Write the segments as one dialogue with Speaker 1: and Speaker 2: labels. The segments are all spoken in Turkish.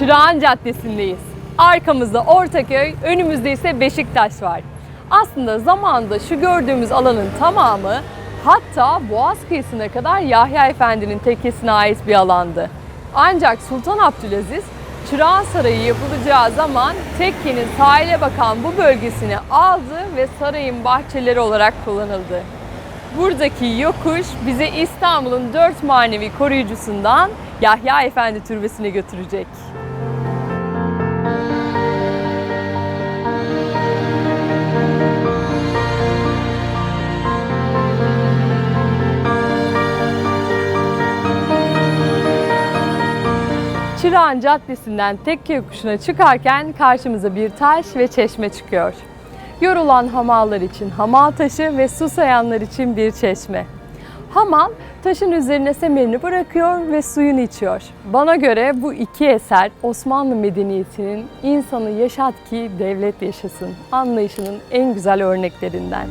Speaker 1: Çırağan Caddesi'ndeyiz. Arkamızda Ortaköy, önümüzde ise Beşiktaş var. Aslında zamanında şu gördüğümüz alanın tamamı hatta Boğaz kıyısına kadar Yahya Efendi'nin tekkesine ait bir alandı. Ancak Sultan Abdülaziz Çırağan Sarayı yapılacağı zaman tekkenin sahile bakan bu bölgesini aldı ve sarayın bahçeleri olarak kullanıldı. Buradaki yokuş bize İstanbul'un dört manevi koruyucusundan Yahya Efendi Türbesi'ne götürecek. Çırağan Caddesi'nden Tekke Yokuşu'na çıkarken karşımıza bir taş ve çeşme çıkıyor. Yorulan hamallar için hamal taşı ve susayanlar için bir çeşme. Hamal taşın üzerine semerini bırakıyor ve suyunu içiyor. Bana göre bu iki eser Osmanlı medeniyetinin insanı yaşat ki devlet yaşasın anlayışının en güzel örneklerinden.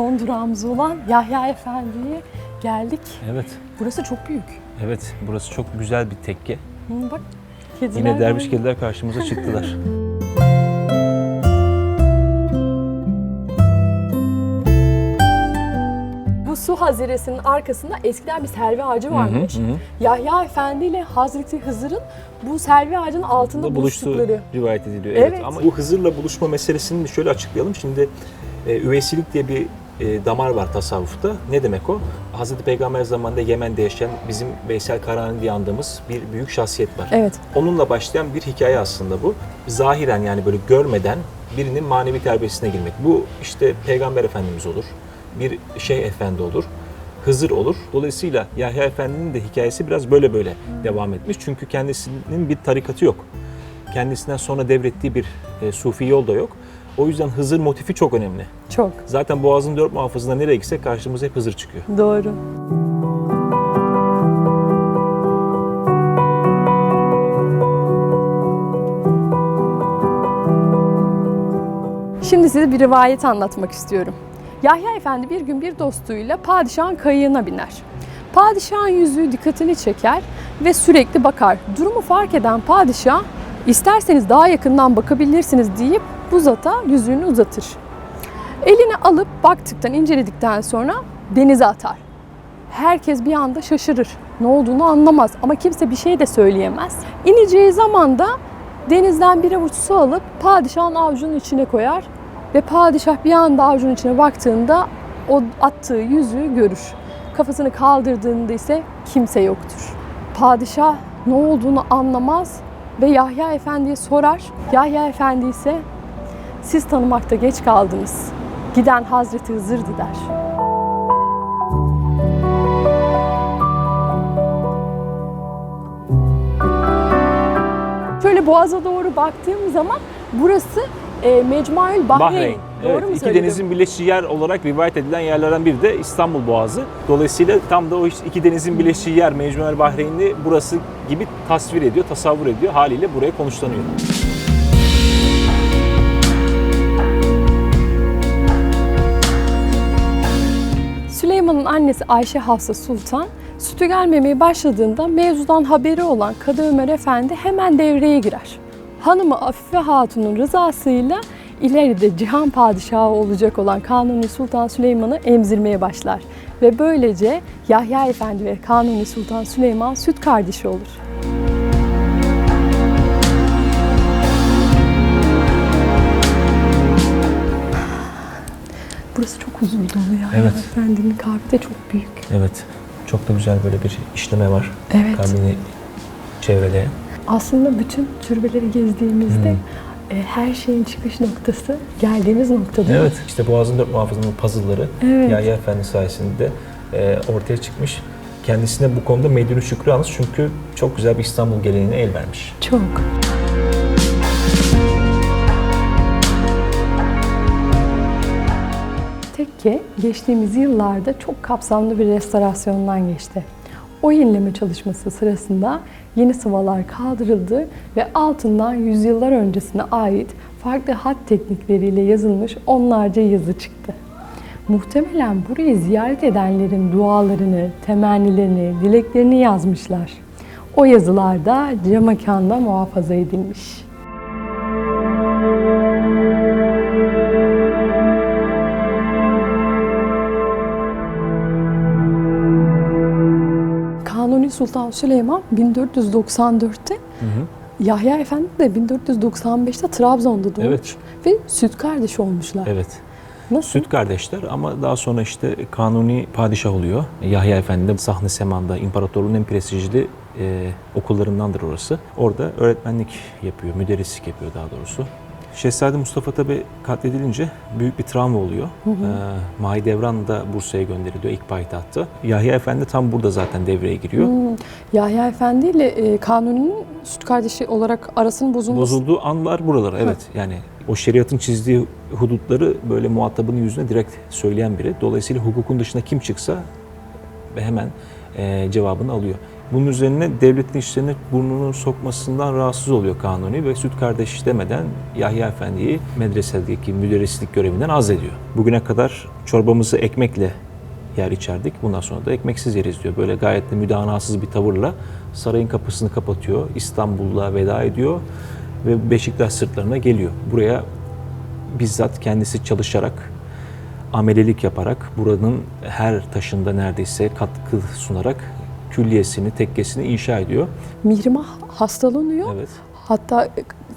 Speaker 1: Son durağımız olan Yahya Efendi'ye geldik.
Speaker 2: Evet,
Speaker 1: Burası çok büyük.
Speaker 2: evet. Burası çok güzel bir tekke.
Speaker 1: Hı, bak kediler
Speaker 2: Yine derviş
Speaker 1: var.
Speaker 2: kediler karşımıza çıktılar.
Speaker 1: Bu su haziresinin arkasında eskiden bir selvi ağacı varmış.
Speaker 2: hı hı.
Speaker 1: Yahya Efendi ile Hazreti Hızır'ın bu selvi ağacının altında
Speaker 2: buluştuğu
Speaker 1: buluştukları.
Speaker 2: rivayet ediliyor. Evet.
Speaker 1: Evet.
Speaker 2: Ama bu Hızır'la buluşma meselesini şöyle açıklayalım. Şimdi e, üveysilik diye bir e, damar var tasavvufta. Ne demek o? Hazreti Peygamber zamanında Yemen'de yaşayan bizim Veysel Karani diye andığımız bir büyük şahsiyet var.
Speaker 1: Evet.
Speaker 2: Onunla başlayan bir hikaye aslında bu. Zahiren yani böyle görmeden birinin manevi terbiyesine girmek. Bu işte Peygamber Efendimiz olur, bir Şeyh Efendi olur, Hızır olur. Dolayısıyla Yahya Efendi'nin de hikayesi biraz böyle böyle devam etmiş. Çünkü kendisinin bir tarikatı yok. Kendisinden sonra devrettiği bir e, sufi yol da yok. O yüzden Hızır motifi çok önemli.
Speaker 1: Çok
Speaker 2: Zaten Boğaz'ın dört muhafızında nereye gitsek karşımıza hep Hızır çıkıyor.
Speaker 1: doğru. Şimdi size bir rivayet anlatmak istiyorum. Yahya Efendi bir gün bir dostuyla padişahın kayığına biner. Padişahın yüzüğü dikkatini çeker ve sürekli bakar. Durumu fark eden padişah, isterseniz daha yakından bakabilirsiniz deyip bu zata yüzüğünü uzatır. Eline alıp baktıktan, inceledikten sonra denize atar. Herkes bir anda şaşırır. Ne olduğunu anlamaz ama kimse bir şey de söyleyemez. İneceği zaman da denizden bir avuç su alıp padişahın avucunun içine koyar ve padişah bir anda avucunun içine baktığında o attığı yüzüğü görür. Kafasını kaldırdığında ise kimse yoktur. Padişah ne olduğunu anlamaz ve Yahya Efendi'ye sorar. Yahya Efendi ise siz tanımakta geç kaldınız. Giden Hazreti Hızır'dı der. Şöyle Boğaz'a doğru baktığım zaman burası e, Mecmuaül Bahreyn.
Speaker 2: Bahreyn.
Speaker 1: Doğru
Speaker 2: evet,
Speaker 1: mu
Speaker 2: iki
Speaker 1: söyledim?
Speaker 2: denizin birleştiği yer olarak rivayet edilen yerlerden biri de İstanbul Boğazı. Dolayısıyla tam da o iki denizin birleştiği yer Mecmuel Bahreyn'i burası gibi tasvir ediyor, tasavvur ediyor. Haliyle buraya konuşlanıyor.
Speaker 1: Süleyman'ın annesi Ayşe Hafsa Sultan sütü gelmemeye başladığında mevzudan haberi olan Kadı Ömer Efendi hemen devreye girer. Hanımı Afife Hatun'un rızasıyla ileride cihan padişahı olacak olan Kanuni Sultan Süleyman'ı emzirmeye başlar. Ve böylece Yahya Efendi ve Kanuni Sultan Süleyman süt kardeşi olur. Burası çok huzur dolu ya.
Speaker 2: Evet.
Speaker 1: Efendinin kalbi de çok büyük.
Speaker 2: Evet, çok da güzel böyle bir işleme var.
Speaker 1: Evet.
Speaker 2: Kalbini çevreleyen.
Speaker 1: Aslında bütün türbeleri gezdiğimizde e, her şeyin çıkış noktası geldiğimiz nokta değil mi?
Speaker 2: Evet, işte Boğaz'ın dört muhafızının puzzle'ları
Speaker 1: Evet.
Speaker 2: Yahya Efendi sayesinde e, ortaya çıkmış. Kendisine bu konuda şükrü almış çünkü çok güzel bir İstanbul geleneğine el vermiş.
Speaker 1: Çok. Tekke geçtiğimiz yıllarda çok kapsamlı bir restorasyondan geçti. O yenileme çalışması sırasında yeni sıvalar kaldırıldı ve altından yüzyıllar öncesine ait farklı hat teknikleriyle yazılmış onlarca yazı çıktı. Muhtemelen burayı ziyaret edenlerin dualarını, temennilerini, dileklerini yazmışlar. O yazılar da camekanda muhafaza edilmiş. Sultan Süleyman 1494'te Yahya Efendi de 1495'te Trabzon'da doğmuş
Speaker 2: Evet.
Speaker 1: ve süt kardeşi olmuşlar.
Speaker 2: Evet.
Speaker 1: Nasıl?
Speaker 2: Süt kardeşler ama daha sonra işte kanuni padişah oluyor. Yahya Efendi de Sahne Seman'da imparatorluğun en prestijli e, okullarındandır orası. Orada öğretmenlik yapıyor, müderrislik yapıyor daha doğrusu. Şehzade Mustafa tabi katledilince büyük bir travma oluyor. Ee, Mahidevran da Bursa'ya gönderiliyor ilk payitahta. Yahya Efendi tam burada zaten devreye giriyor.
Speaker 1: Hmm, Yahya Efendi ile e, Kanuni'nin süt kardeşi olarak arasının bozulması.
Speaker 2: Bozulduğu anlar buralar evet. Yani o şeriatın çizdiği hudutları böyle muhatabının yüzüne direkt söyleyen biri. Dolayısıyla hukukun dışına kim çıksa hemen e, cevabını alıyor. Bunun üzerine devletin işlerine burnunu sokmasından rahatsız oluyor Kanuni ve süt kardeş demeden Yahya Efendi'yi medresedeki müderrislik görevinden azlediyor. Bugüne kadar çorbamızı ekmekle yer içerdik. Bundan sonra da ekmeksiz yeriz diyor. Böyle gayet de müdanasız bir tavırla sarayın kapısını kapatıyor. İstanbul'a veda ediyor ve Beşiktaş sırtlarına geliyor. Buraya bizzat kendisi çalışarak, amelelik yaparak, buranın her taşında neredeyse katkı sunarak külliyesini, tekkesini inşa ediyor.
Speaker 1: Mihrimah hastalanıyor.
Speaker 2: Evet.
Speaker 1: Hatta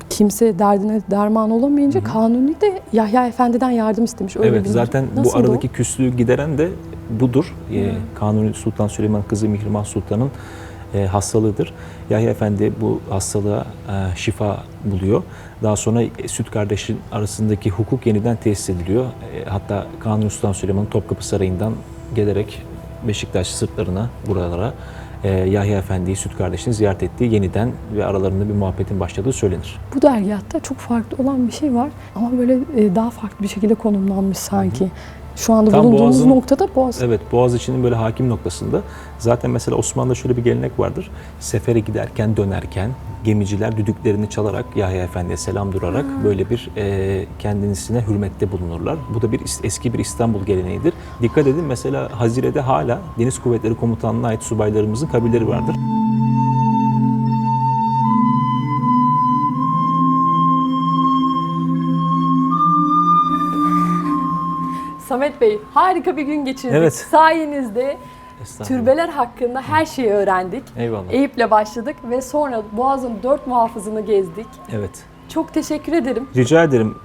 Speaker 1: kimse derdine derman olamayınca Kanuni de Yahya Efendi'den yardım istemiş. Öyle
Speaker 2: evet
Speaker 1: bir-
Speaker 2: zaten
Speaker 1: Nasıl
Speaker 2: bu aradaki küslüğü gideren de budur. Ee, Kanuni Sultan Süleyman kızı Mihrimah Sultan'ın e, hastalığıdır. Yahya Efendi bu hastalığa e, şifa buluyor. Daha sonra e, süt kardeşin arasındaki hukuk yeniden tesis ediliyor. E, hatta Kanuni Sultan Süleyman Topkapı Sarayı'ndan gelerek Beşiktaş sırtlarına, buralara e, Yahya Efendi'yi, süt kardeşini ziyaret ettiği yeniden ve aralarında bir muhabbetin başladığı söylenir.
Speaker 1: Bu dergahta çok farklı olan bir şey var ama böyle e, daha farklı bir şekilde konumlanmış sanki. Şu anda
Speaker 2: Tam
Speaker 1: bulunduğumuz
Speaker 2: Boğaz'ın-
Speaker 1: noktada Boğaz.
Speaker 2: Evet, Boğaziçi'nin böyle hakim noktasında. Zaten mesela Osmanlı'da şöyle bir gelenek vardır. Sefere giderken, dönerken gemiciler düdüklerini çalarak Yahya Efendi'ye selam durarak böyle bir e, kendisine hürmette bulunurlar. Bu da bir eski bir İstanbul geleneğidir. Dikkat edin mesela Hazire'de hala Deniz Kuvvetleri Komutanlığı'na ait subaylarımızın kabirleri vardır.
Speaker 1: Samet Bey harika bir gün geçirdik.
Speaker 2: Evet.
Speaker 1: Sayenizde türbeler hakkında her şeyi öğrendik.
Speaker 2: Eyvallah.
Speaker 1: Eyüp'le başladık ve sonra Boğaz'ın dört muhafızını gezdik.
Speaker 2: Evet.
Speaker 1: Çok teşekkür ederim.
Speaker 2: Rica ederim.